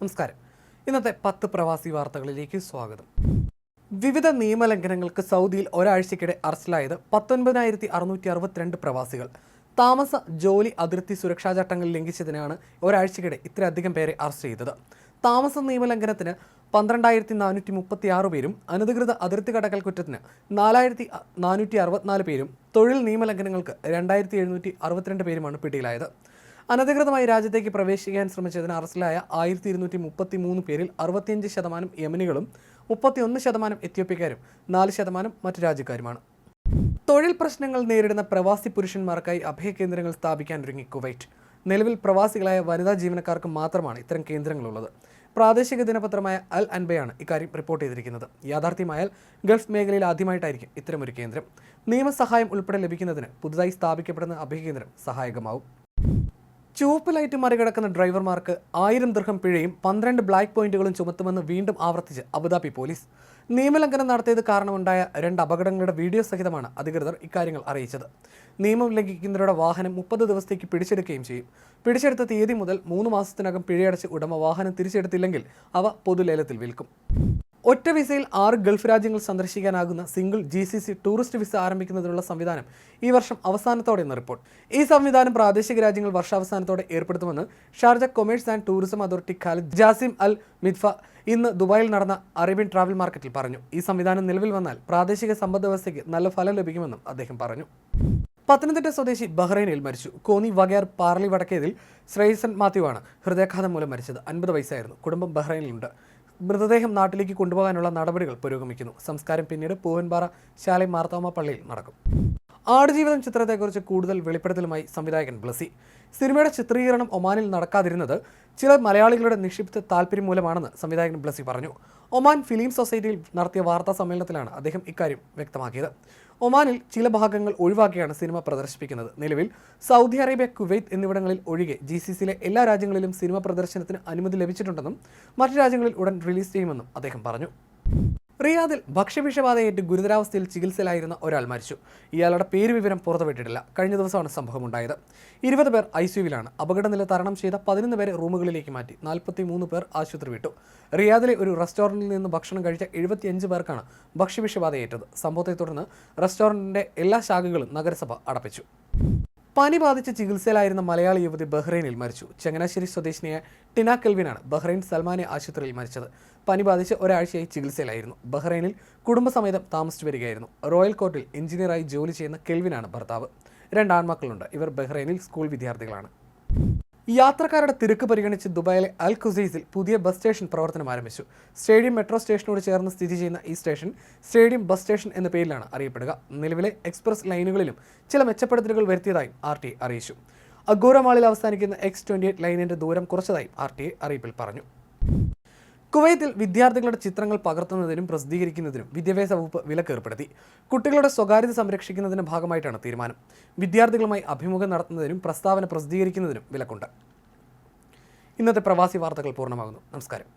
നമസ്കാരം. ഇന്നത്തെ പത്ത് പ്രവാസി വാർത്തകളിലേക്ക് സ്വാഗതം. വിവിധ നിയമലംഘനങ്ങൾക്ക് സൗദിയിൽ ഒരാഴ്ചക്കിടെ അറസ്റ്റിലായത് പത്തൊൻപതിനായിരത്തി അറുന്നൂറ്റി അറുപത്തിരണ്ട് പ്രവാസികൾ. താമസ ജോലി അതിർത്തി സുരക്ഷാ ചട്ടങ്ങൾ ലംഘിച്ചതിനാണ് ഒരാഴ്ചക്കിടെ ഇത്രയധികം പേരെ അറസ്റ്റ് ചെയ്തത്. താമസ നിയമലംഘനത്തിന് പന്ത്രണ്ടായിരത്തി നാനൂറ്റി മുപ്പത്തി ആറ് പേരും അനധികൃത അതിർത്തി കടക്കൽ കുറ്റത്തിന് നാലായിരത്തി നാനൂറ്റി അറുപത്തിനാല് പേരും തൊഴിൽ നിയമലംഘനങ്ങൾക്ക് രണ്ടായിരത്തി എഴുന്നൂറ്റി അറുപത്തിരണ്ട് പേരുമാണ് പിടിയിലായത്. അനധികൃതമായി രാജ്യത്തേക്ക് പ്രവേശിക്കാൻ ശ്രമിച്ചതിന് അറസ്റ്റിലായ ആയിരത്തി ഇരുന്നൂറ്റി മുപ്പത്തി മൂന്ന് പേരിൽ അറുപത്തിയഞ്ച് ശതമാനം യമനികളും മുപ്പത്തിയൊന്ന് ശതമാനം എത്യോപ്യക്കാരും നാല് ശതമാനം മറ്റു രാജ്യക്കാരുമാണ്. തൊഴിൽ പ്രശ്നങ്ങൾ നേരിടുന്ന പ്രവാസി പുരുഷന്മാർക്കായി അഭയകേന്ദ്രങ്ങൾ സ്ഥാപിക്കാൻ ഒരുങ്ങി കുവൈറ്റ്. നിലവിൽ പ്രവാസികളായ വനിതാ ജീവനക്കാർക്ക് മാത്രമാണ് ഇത്തരം കേന്ദ്രങ്ങളുള്ളത്. പ്രാദേശിക ദിനപത്രമായ അൽ അൻബയാണ് ഇക്കാര്യം റിപ്പോർട്ട് ചെയ്തിരിക്കുന്നത്. യാഥാർത്ഥ്യമായാൽ ഗൾഫ് മേഖലയിൽ ആദ്യമായിട്ടായിരിക്കും ഇത്തരമൊരു കേന്ദ്രം. നിയമസഹായം ഉൾപ്പെടെ ലഭിക്കുന്നതിന് പുതുതായി സ്ഥാപിക്കപ്പെടുന്ന അഭയകേന്ദ്രം സഹായകമാവും. ചുവപ്പ് ലൈറ്റ് മറികടക്കുന്ന ഡ്രൈവർമാർക്ക് ആയിരം ദീർഘം പിഴയും പന്ത്രണ്ട് ബ്ലാക്ക് പോയിന്റുകളും ചുമത്തുമെന്ന് വീണ്ടും ആവർത്തിച്ച് അബുദാബി പോലീസ്. നിയമലംഘനം നടത്തിയത് കാരണമുണ്ടായ രണ്ട് അപകടങ്ങളുടെ വീഡിയോ സഹിതമാണ് അധികൃതർ ഇക്കാര്യങ്ങൾ അറിയിച്ചത്. നിയമം ലംഘിക്കുന്നവരുടെ വാഹനം മുപ്പത് ദിവസത്തേക്ക് പിടിച്ചെടുക്കുകയും ചെയ്യും. പിടിച്ചെടുത്ത തീയതി മുതൽ മൂന്ന് മാസത്തിനകം പിഴയടച്ച് ഉടമ വാഹനം തിരിച്ചെടുത്തില്ലെങ്കിൽ അവ പൊതുലേലത്തിൽ വിൽക്കും. ഒറ്റ വിസയിൽ ആറ് ഗൾഫ് രാജ്യങ്ങൾ സന്ദർശിക്കാനാകുന്ന single G C C tourist visa ആരംഭിക്കുന്നതിനുള്ള സംവിധാനം ഈ വർഷം അവസാനത്തോടെ എന്ന റിപ്പോർട്ട്. ഈ സംവിധാനം പ്രാദേശിക രാജ്യങ്ങൾ വർഷാവസാനത്തോടെ ഏർപ്പെടുത്തുമെന്ന് Sharjah commerce and tourism authority Khalid Jasim Al Midfa ഇന്ന് ദുബായിൽ നടന്ന അറേബ്യൻ ട്രാവൽ മാർക്കറ്റിൽ പറഞ്ഞു. ഈ സംവിധാനം നിലവിൽ വന്നാൽ പ്രാദേശിക സമ്പദ് വ്യവസ്ഥയ്ക്ക് നല്ല ഫലം ലഭിക്കുമെന്നും അദ്ദേഹം പറഞ്ഞു. പത്തനംതിട്ട സ്വദേശി ബഹ്റൈനിൽ മരിച്ചു. കോന്നി വകയാർ പാർലി വടക്കേതിൽ ശ്രേയസൻ മാത്യുവാണ് ഹൃദയാഘാതം മൂലം മരിച്ചത്. അൻപത് വയസ്സായിരുന്നു. കുടുംബം ബഹ്റൈനിലുണ്ട്. മൃതദേഹം നാട്ടിലേക്ക് കൊണ്ടുപോകാനുള്ള നടപടികൾ പുരോഗമിക്കുന്നു. സംസ്കാരം പിന്നീട് പൂവൻപാറ ശാലൈ മാർത്തോമ പള്ളിയിൽ നടക്കും. ആടുജീവിതം ചിത്രത്തെക്കുറിച്ച് കൂടുതൽ വെളിപ്പെടുത്തലുമായി സംവിധായകൻ ബ്ലസി. സിനിമയുടെ ചിത്രീകരണം ഒമാനിൽ നടക്കാതിരുന്നത് ചില മലയാളികളുടെ നിക്ഷിപ്ത താല്പര്യം മൂലമാണെന്ന് സംവിധായകൻ ബ്ലസി പറഞ്ഞു. ഒമാൻ ഫിലിം സൊസൈറ്റിയിൽ നടത്തിയ വാർത്താ സമ്മേളനത്തിലാണ് അദ്ദേഹം ഇക്കാര്യം വ്യക്തമാക്കിയത്. ഒമാനിൽ ചില ഭാഗങ്ങൾ ഒഴിവാക്കിയാണ് സിനിമ പ്രദർശിപ്പിക്കുന്നത്. നിലവിൽ സൗദി അറേബ്യ കുവൈത്ത് എന്നിവിടങ്ങളിൽ ഒഴികെ ജി സി സിയിലെ എല്ലാ രാജ്യങ്ങളിലും സിനിമ പ്രദർശനത്തിന് അനുമതി ലഭിച്ചിട്ടുണ്ടെന്നും മറ്റു രാജ്യങ്ങളിൽ ഉടൻ റിലീസ് ചെയ്യുമെന്നും അദ്ദേഹം പറഞ്ഞു. റിയാദിൽ ഭക്ഷ്യവിഷബാധയേറ്റ് ഗുരുതരാവസ്ഥയിൽ ചികിത്സയിലായിരുന്ന ഒരാൾ മരിച്ചു. ഇയാളുടെ പേര് വിവരം പുറത്തുവിട്ടിട്ടില്ല. കഴിഞ്ഞ ദിവസമാണ് സംഭവമുണ്ടായത്. ഇരുപത് പേർ ഐ സിയുവിലാണ് അപകടനില തരണം ചെയ്ത പതിനൊന്ന് പേരെ റൂമുകളിലേക്ക് മാറ്റി നാൽപ്പത്തി മൂന്ന് പേർ ആശുപത്രി വിട്ടു. റിയാദിലെ ഒരു റെസ്റ്റോറന്റിൽ നിന്ന് ഭക്ഷണം കഴിച്ച എഴുപത്തിയഞ്ച് പേർക്കാണ് ഭക്ഷ്യവിഷബാധയേറ്റത്. സംഭവത്തെ തുടർന്ന് റെസ്റ്റോറന്റിന്റെ എല്ലാ ശാഖകളും നഗരസഭ അടപ്പിച്ചു. പനി ബാധിച്ച് ചികിത്സയിലായിരുന്ന മലയാളി യുവതി ബഹ്റൈനിൽ മരിച്ചു. ചങ്ങനാശ്ശേരി സ്വദേശിനിയായ ടിന കെൽവിനാണ് ബഹ്റൈൻ സൽമാനെ ആശുപത്രിയിൽ മരിച്ചത്. പനി ബാധിച്ച് ഒരാഴ്ചയായി ചികിത്സയിലായിരുന്നു. ബഹ്റൈനിൽ കുടുംബസമേതം താമസിച്ചു വരികയായിരുന്നു. റോയൽ കോർട്ടിൽ എഞ്ചിനീയറായി ജോലി ചെയ്യുന്ന കെൽവിനാണ് ഭർത്താവ്. രണ്ട് ആൺമക്കളുണ്ട്. ഇവർ ബഹ്റൈനിൽ സ്കൂൾ വിദ്യാർത്ഥികളാണ്. യാത്രക്കാരുടെ തിരക്ക് പരിഗണിച്ച് ദുബായിലെ അൽ ഖുസൈസിൽ പുതിയ ബസ് സ്റ്റേഷൻ പ്രവർത്തനം ആരംഭിച്ചു. സ്റ്റേഡിയം മെട്രോ സ്റ്റേഷനോട് ചേർന്ന് സ്ഥിതി ചെയ്യുന്ന ഈ സ്റ്റേഷൻ സ്റ്റേഡിയം ബസ് സ്റ്റേഷൻ എന്ന പേരിലാണ് അറിയപ്പെടുക. നിലവിലെ എക്സ്പ്രസ് ലൈനുകളിലും ചില മെച്ചപ്പെടുത്തലുകൾ വരുത്തിയതായും ആർ അറിയിച്ചു. അഗോര മാളിൽ അവസാനിക്കുന്ന എക്സ് ട്വന്റി എയ്റ്റ് ലൈനിന്റെ ദൂരം കുറച്ചതായും ആർ ടി അറിയിപ്പിൽ പറഞ്ഞു. കുവൈത്തിൽ വിദ്യാർത്ഥികളുടെ ചിത്രങ്ങൾ പകർത്തുന്നതിനും പ്രസിദ്ധീകരിക്കുന്നതിനും വിദ്യാഭ്യാസ വകുപ്പ് വിലക്കേർപ്പെടുത്തി. കുട്ടികളുടെ സ്വകാര്യത സംരക്ഷിക്കുന്നതിന്റെ ഭാഗമായിട്ടാണ് തീരുമാനം. വിദ്യാർത്ഥികളുമായി അഭിമുഖം നടത്തുന്നതിനും പ്രസ്താവന പ്രസിദ്ധീകരിക്കുന്നതിനും വിലക്കുണ്ട്. ഇന്നത്തെ പ്രവാസി വാർത്തകൾ പൂർണമാകുന്നു. നമസ്കാരം.